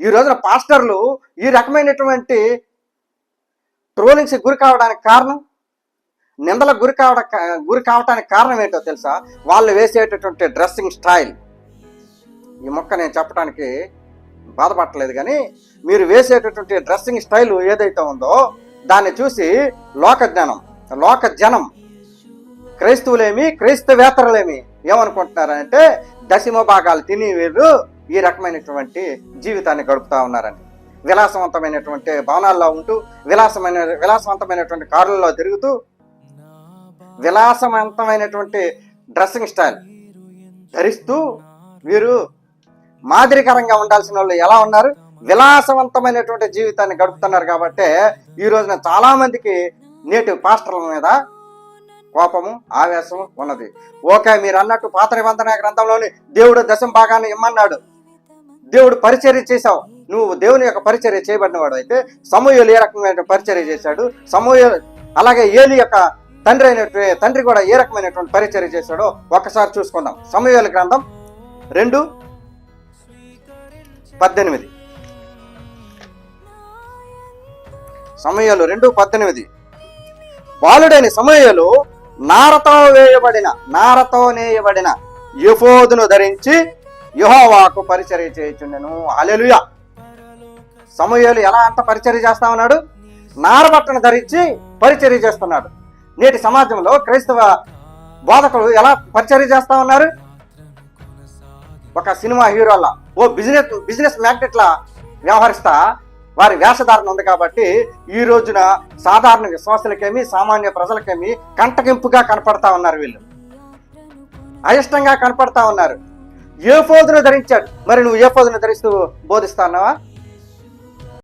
ఈ రోజున పాస్టర్లు ఈ రకమైనటువంటి ట్రోలింగ్స్ గురి కావడానికి కారణం? నిందలకు గురి కావడ గురి కావడానికి కారణం ఏంటో తెలుసా? వాళ్ళు వేసేటటువంటి డ్రెస్సింగ్ స్టైల్. ఈ మొక్క నేను చెప్పడానికి బాధపడలేదు కానీ మీరు వేసేటటువంటి డ్రెస్సింగ్ స్టైల్ ఏదైతే ఉందో దాన్ని చూసి లోక జ్ఞానం లోక జనం క్రైస్తవులేమి క్రైస్తవేతరులేమి ఏమనుకుంటున్నారంటే దశమ భాగాలు తిని వీళ్ళు ఈ రకమైనటువంటి జీవితాన్ని గడుపుతూ ఉన్నారని విలాసవంతమైనటువంటి భవనాల్లో ఉంటూ విలాసమైన విలాసవంతమైనటువంటి కారులలో తిరుగుతూ విలాసవంతమైనటువంటి డ్రెస్సింగ్ స్టైల్ ధరిస్తూ వీరు మాదిరికరంగా ఉండాల్సిన వాళ్ళు ఎలా ఉన్నారు? విలాసవంతమైనటువంటి జీవితాన్ని గడుపుతున్నారు కాబట్టి ఈ రోజున చాలా మందికి నేటి పాస్టర్ల మీద కోపము ఆవేశము ఉన్నది. ఓకే మీరు అన్నట్టు పాత నిబంధన గ్రంథంలోని దేవుడు దశం భాగాన్ని ఇమ్మన్నాడు. దేవుడు పరిచర్య చేశావు. నువ్వు దేవుని యొక్క పరిచర్య చేయబడినవాడు అయితే సమూహలు ఏ రకమైన పరిచర్య చేశాడు? సమూహ అలాగే ఏలి యొక్క తండ్రి అయినటువంటి తండ్రి కూడా ఏ రకమైనటువంటి పరిచర్య చేశాడో ఒక్కసారి చూసుకుందాం. సమయాల గ్రంథం రెండు పద్దెనిమిది. సమయాలు రెండు పద్దెనిమిది. బాలుడైన సమయాలు నారతో వేయబడిన నారతో నేయబడిన యఫోదును ధరించి యుహోవాకు పరిచర్య చేయుచుండెను. అలెలుయ సమయాలు ఎలా అంత పరిచర్య చేస్తా ఉన్నాడు? నారబట్టను ధరించి పరిచర్య చేస్తున్నాడు. నేటి సమాజంలో క్రైస్తవ బోధకులు ఎలా పరిచర్య చేస్తా ఉన్నారు? ఒక సినిమా హీరోలా ఓ బిజినెస్ బిజినెస్ మ్యాగ్నెట్లా వ్యవహరిస్తా వారి వేషధారణ ఉంది కాబట్టి ఈ రోజున సాధారణ విశ్వాసులకేమి సామాన్య ప్రజలకేమి కంటగింపుగా కనపడతా ఉన్నారు వీళ్ళు. అయిష్టంగా కనపడతా ఉన్నారు. ఏ ఫోదును ధరించాడు? మరి నువ్వు ఏ ఫోదును ధరిస్తూ బోధిస్తా అన్నావా